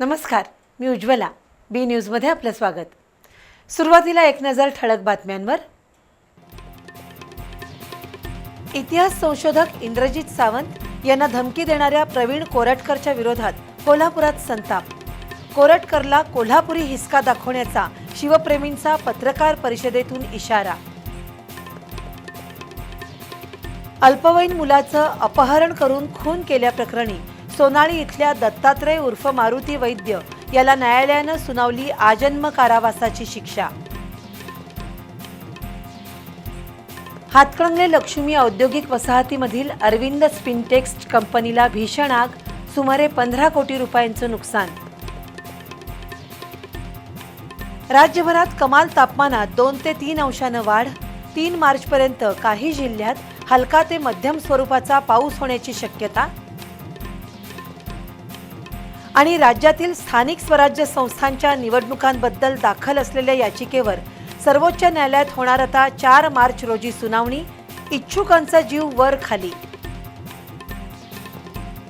नमस्कार मी उज्ज्वला. बी न्यूजमध्ये आपलं स्वागत. सुरुवातीला एक नजर ठळक बातम्यांवर. इतिहास संशोधक इंद्रजित सावंत यांना धमकी देणाऱ्या प्रवीण कोरटकरच्या विरोधात कोल्हापुरात संताप. कोरटकरला कोल्हापुरी हिसका दाखवण्याचा शिवप्रेमींचा पत्रकार परिषदेतून इशारा. अल्पवयीन मुलाचं अपहरण करून खून केल्याप्रकरणी सोनाळी इथल्या दत्तात्रय उर्फ मारुती वैद्य याला न्यायालयानं सुनावली आजन्म कारावासाची शिक्षा. हातकणंगले लक्ष्मी औद्योगिक वसाहतीमधील अरविंद स्पिनटेक्स्ट कंपनीला भीषण आग सुमारे पंधरा कोटी रुपयांचं नुकसान. राज्यभरात कमाल तापमानात दोन ते तीन अंशानं वाढ तीन मार्चपर्यंत काही जिल्ह्यात हलका ते मध्यम स्वरूपाचा पाऊस होण्याची शक्यता आणि राज्यातील स्थानिक स्वराज्य संस्थांच्या निवडणुकांबद्दल दाखल असलेल्या याचिकेवर सर्वोच्च न्यायालयात होणार आता चार मार्च रोजी सुनावणी. इच्छुकांचा जीव वर खाली.